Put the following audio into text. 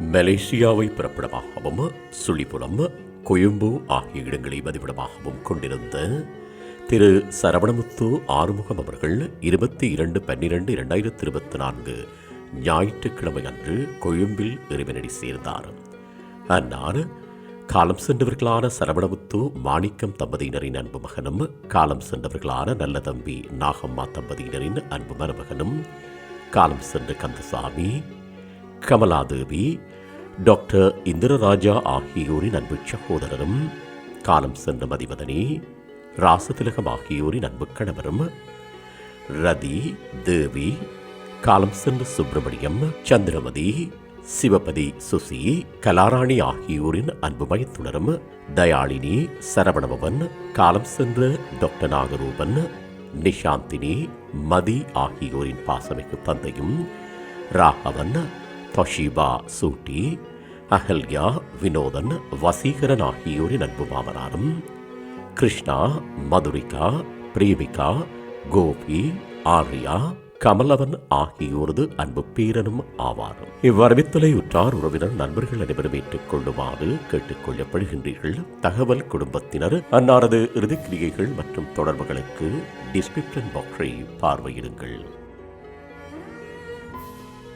மலேசியாவை பிறப்பிடமாகவும் சுழிபுலம் கொழும்பு ஆகிய இடங்களை பதிவிடமாகவும் கொண்டிருந்த திரு சரவணமுத்து ஆறுமுகம் அவர்கள் இருபத்தி இரண்டு பன்னிரண்டு இரண்டாயிரத்தி இருபத்தி நான்கு ஞாயிற்றுக்கிழமை அன்று கொழும்பில் இறைவனடி சேர்ந்தார். அன்னார் காலம் சென்றவர்களான சரவணமுத்து மாணிக்கம் தம்பதியினரின் அன்பு மகனும் காலம் சென்றவர்களான நல்ல தம்பி நாகம்மா தம்பதியினரின் அன்பு மருமகனும் காலம் சென்ற கந்தசாமி கமலாதேவி டாக்டர் இந்திரராஜா ஆகியோரின் அன்பு சகோதரரும் காலம் சென்ற மதிவதனி ராசதிலகம் ஆகியோரின் அன்பு கணவரும் ரதி தேவி காலம் சென்ற சுப்பிரமணியம் சந்திரமதி சிவபதி சுசி கலாராணி ஆகியோரின் அன்பு மயத்துணரும் தயாளினி சரவணபவன் காலம் சென்ற டாக்டர் நாகரூபன் நிஷாந்தினி மதி ஆகியோரின் பாசமிக்கு தந்தையும் ராகவன் தஷீபா சூட்டி அகல்யா வினோதன் வசீகரன் ஆகியோரின் அன்பு மாமனாரும் கிருஷ்ணா மதுரிகா பிரேமிகா கோபி ஆர்யா கமலவன் ஆகியோரது அன்பு பேரனும் ஆவார் இவ்வரவித்தலை உற்றார் உறவினர் நண்பர்கள் அனைவரும் ஏற்றுக்கொள்ளுமாறு கேட்டுக்கொள்ளப்படுகின்றீர்கள். தகவல் குடும்பத்தினர் அன்னாரது இறுதிக்கிரியைகள் மற்றும் தொடர்புகளுக்கு டிஸ்கிரிப்ஷன் பாக்ஸை பார்வையிடுங்கள்.